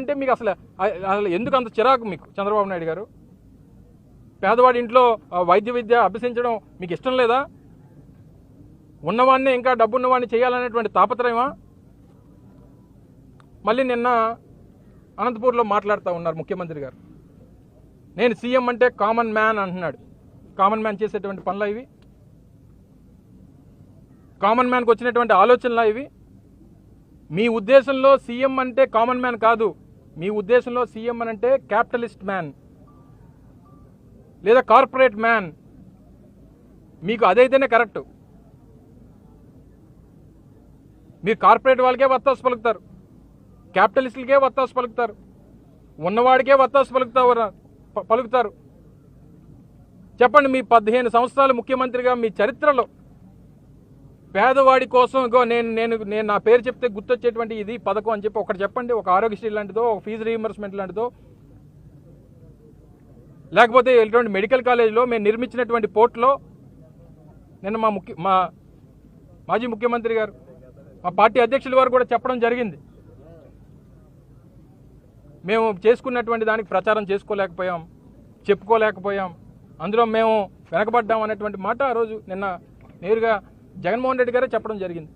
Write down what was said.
అంటే మీకు అసలు అసలు ఎందుకు అంత చిరాకు మీకు చంద్రబాబు నాయుడు గారు? పేదవాడి ఇంట్లో వైద్య విద్య అభ్యసించడం మీకు ఇష్టం లేదా? ఉన్నవాడిని ఇంకా డబ్బు ఉన్నవాడిని చేయాలనేటువంటి తాపత్రయమా? మళ్ళీ నిన్న అనంతపూర్లో మాట్లాడుతూ ఉన్నారు ముఖ్యమంత్రి గారు. నేను సీఎం అంటే కామన్ మ్యాన్ అంటున్నాడు. కామన్ మ్యాన్ చేసేటువంటి పనులు ఇవి? కామన్ మ్యాన్కి వచ్చినటువంటి ఆలోచనలా ఇవి? మీ ఉద్దేశంలో సీఎం అంటే కామన్ మ్యాన్ కాదు. మీ ఉద్దేశంలో సీఎం అని అంటే క్యాపిటలిస్ట్ మ్యాన్ లేదా కార్పొరేట్ మ్యాన్. మీకు అదైతేనే కరెక్ట్. మీరు కార్పొరేట్ వాళ్ళకే వత్తాసు పలుకుతారు. క్యాపిటలిస్టులకే వత్తాసు పలుకుతారు. ఉన్నవాడికే వత్తాసు పలుకుతారు పలుకుతారు. చెప్పండి మీ పదిహేను సంవత్సరాలు ముఖ్యమంత్రిగా మీ చరిత్రలో పేదవాడి కోసం నేను నేను నేను నా పేరు చెప్తే గుర్తొచ్చేటువంటి ఇది పథకం అని చెప్పి ఒకటి చెప్పండి. ఒక ఆరోగ్యశ్రీ లాంటిదో ఒక ఫీజు రీఎంబర్స్మెంట్ లాంటిదో. లేకపోతే ఇటువంటి మెడికల్ కాలేజీలో మేము నిర్మించినటువంటి పోర్ట్లో నిన్న మా ముఖ్య మా మాజీ ముఖ్యమంత్రి గారు మా పార్టీ అధ్యక్షుల వారు కూడా చెప్పడం జరిగింది. మేము చేసుకున్నటువంటి దానికి ప్రచారం చేసుకోలేకపోయాం చెప్పుకోలేకపోయాం. అందులో మేము వెనకబడ్డాం అనేటువంటి మాట ఆ రోజు నిన్న నేరుగా జగన్మోహన్ రెడ్డి గారే చెప్పడం జరిగింది.